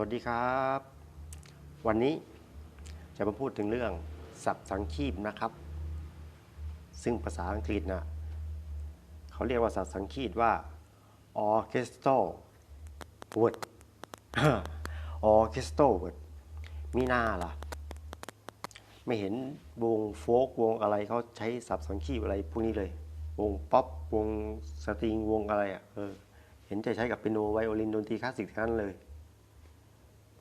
วัสดีครับ วันนี้จะมาพูดถึงเรื่องศัพท์สังคีปนะครับ ซึ่งภาษาอังกฤษนะเขาเรียกว่าศัพท์สังคีปว่า orchestral word orchestral word มีหน้าล่ะ ไม่เห็นวงโฟกวงอะไรเขาใช้ศัพท์สังคีปอะไรพวกนี้เลย วงป๊อปวงสตริงวงอะไรอะเออเห็นจะใช้กับเปียโนไวโอลินดนตรีคลาสสิกทั้งนั้นเลย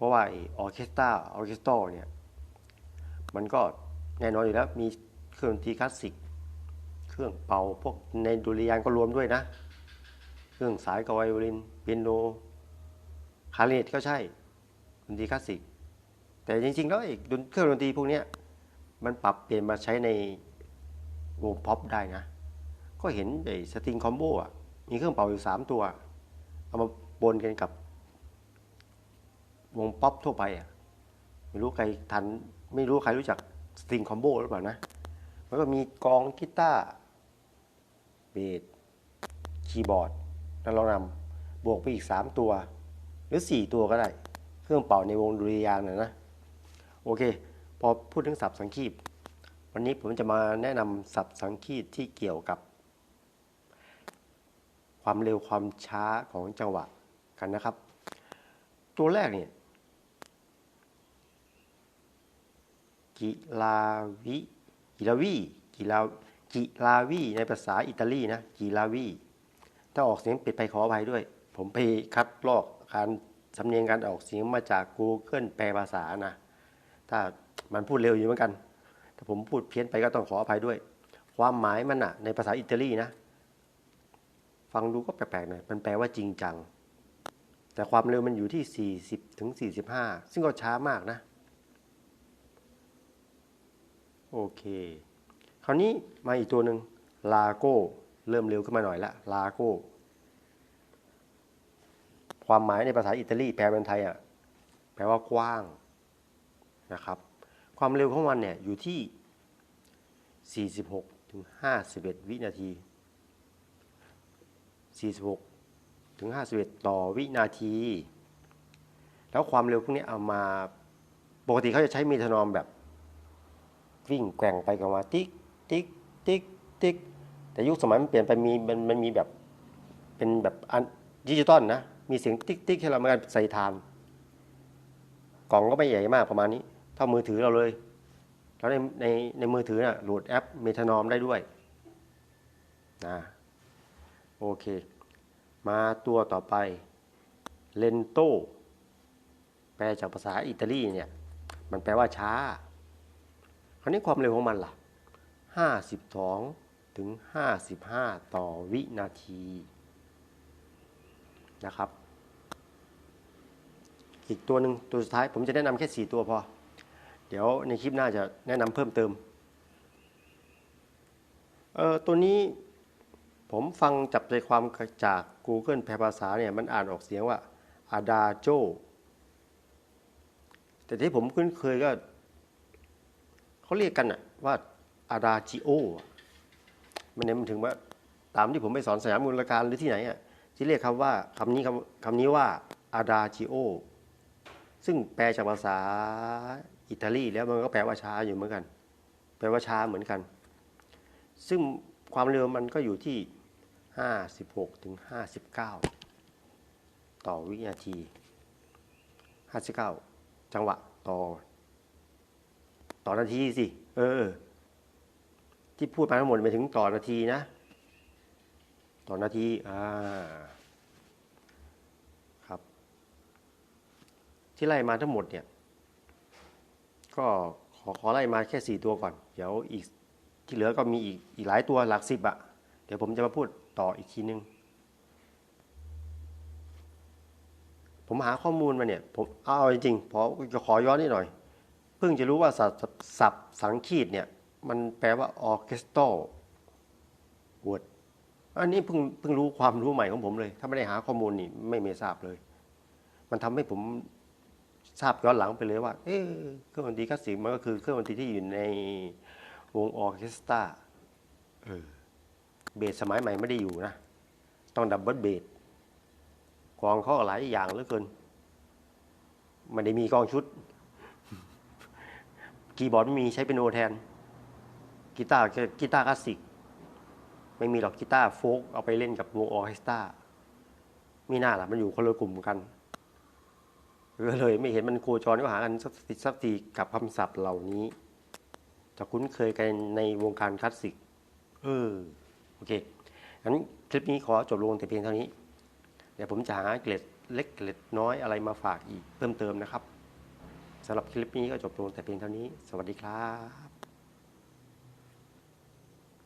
ราะว่าออเคสตราออเคสตราเนี่ยมันก็แน่นอนอยู่แล้วมีเครื่องดนตรีคลาสสิก เครื่องเป่าพวกในดุริยางก็รวมด้วยนะ เครื่องสายกไวโอลินเปียโนคาริเนตก็ใช่ดนตรีคลาสสิก แต่จริงๆแล้วไอ้เครื่องดนตรีพวกนี้มันปรับเปลี่ยนมาใช้ในวงพ็อปได้นะ ก็เห็นไอ้สตริงคอมโบอะมีเครื่องเป่าอยู่สามตัว เอามาบนกันกับ วงป๊อปทั่วไปอะไม่รู้ใครทัน ไม่รู้ใครรู้จักสตริงคอมโบหรือเปล่านะมันก็มีกองกีตาร์เบสคีย์บอร์ดนักร้องนำบวกไปอีก 3 ตัว หรือ 4 ตัวก็ได้ เครื่องเป่าในวงดุริยางค์นะนะ โอเค พอพูดถึงศัพท์สังคีตวันนี้ผมจะมาแนะนำศัพท์สังคีตที่เกี่ยวกับ ความเร็วความช้าของจังหวะกันนะครับ ตัวแรกเนี่ย กิลาวิกิลาวีกิลากิลาวีในภาษาอิตาลีนะกิลาวีถ้าออกเสียงปิดไปขออภัยด้วย ผมไปคัดลอกการสำเนียงการออกเสียงมาจาก Google แปลภาษานะถ้ามันพูดเร็วอยู่เหมือนกัน ถ้าผมพูดเพี้ยนไปก็ต้องขออภัยด้วย ความหมายมันอะในภาษาอิตาลีนะ ฟังดูก็แปลกๆหน่อยมันแปลว่าจริงจัง แต่ความเร็วมันอยู่ที่ 40ถึง45 ซึ่งก็ช้ามากนะ โอเค คราวนี้มาอีกตัวหนึ่งลาโก้เริ่มเร็วขึ้นมาหน่อยละลาโก้ความหมายในภาษาอิตาลีแปลเป็นไทยอะแปลว่ากว้างนะครับ ความเร็วของมันเนี่ยอยู่ที่ 46ถึง51 วินาที 46ถึง51 ต่อวินาที แล้วความเร็วพวกนี้เอามาปกติเขาจะใช้เมทานอมแบบ วิ่งแกว่งไปกันมาติ๊กติ๊กติ๊กติ๊กแต่ยุคสมัยมันเปลี่ยนไปมีมันมันมีแบบเป็นแบบอันดิจิตอลนะ มีเสียงติ๊กติ๊กให้เราเหมือนกันใส่ทานกล่องก็ไม่ใหญ่มากประมาณนี้ เท่ามือถือเราเลยแล้วในในในมือถือน่ะโหลดแอปเมทานอมได้ด้วยนะโอเค มาตัวต่อไปเลนโตแปลจากภาษาอิตาลีเนี่ย มันแปลว่าช้า คราวนี้ความเร็วของมันล่ะ 52 ถึง 55 ต่อวินาทีนะครับ อีกตัวหนึ่งตัวสุดท้ายผมจะแนะนำแค่ 4 ตัวพอ เดี๋ยวในคลิปหน้าจะแนะนำเพิ่มเติมเออตัวนี้ผมฟังจับใจความจาก Google แปลภาษาเนี่ย มันอ่านออกเสียงว่า Adagio แต่ที่ผมคุ้นเคยก็ เขาเรียกกันอะว่าอาดาจิโอ มันเนี่ยมันถึงว่า ตามที่ผมไปสอนสยามมูลการหรือที่ไหนอะที่เรียกคำว่าคำนี้คำคำนี้ว่าอาดาจิโอ ซึ่งแปลจากภาษาอิตาลีแล้วมันก็แปลว่าช้าอยู่เหมือนกัน แปลว่าช้าเหมือนกัน ซึ่งความเร็วมันก็อยู่ที่ 56ถึง59 ต่อวินาที 59 จังหวะต่อ ต่อนาทีสิ เออ ที่พูดมาทั้งหมดไปถึงต่อนาทีนะ ต่อนาที อ่า ครับ ที่ไล่มาทั้งหมดเนี่ย ก็ขอขอไล่มาแค่สี่ตัวก่อน เดี๋ยวอีกที่เหลือก็มีอีกอีกหลายตัวหลักสิบอะเดี๋ยวผมจะมาพูดต่ออีกทีนึง ผมหาข้อมูลมาเนี่ย ผมเอาจริงๆพอจะขอย้อนนิดหน่อย พิ่งจะรู้ว่าศัพท์สังคีตเนี่ย มันแปลว่าออเคสตร w o r d อันนี้เพิ่งเพิ่งรู้ความรู้ใหม่ของผมเลย ถ้าไม่ได้หาข้อมูลนี่ไม่ไม่ทราบเลย มันทำให้ผมทราบย้อนหลังไปเลยว่า เอ๊เครื่องดนตรีคลาสสิกมันก็คือเครื่องดนตรีที่อยู่ในวงออเคสตราเออเบสสมัยใหม่ไม่ได้อยู่นะ ต้องดับเบิลเบสกองเขาหลายอย่างเหลือเกินไม่ได้มีกองชุด คีย์บอร์ดไม่มีใช้เป็นโอแทนกีตาร์กีตาร์คลาสสิกไม่มีหรอกกีตาร์โฟกเอาไปเล่นกับวงออเคสตรามีหน้าล่ะมันอยู่คนละกลุ่มกันก็เลยไม่เห็นมันโคจรก็หากันสักทีสักทีกับคำศัพท์เหล่านี้จะคุ้นเคยกันในวงการคลาสสิก เออ โอเค งั้นคลิปนี้ขอจบลงแต่เพียงเท่านี้ เดี๋ยวผมจะหาเกล็ดเล็กเกล็ดน้อยอะไรมาฝากอีกเพิ่มเติมนะครับ สำหรับคลิปนี้ก็จบลงแต่เพียงเท่านี้ สวัสดีครับ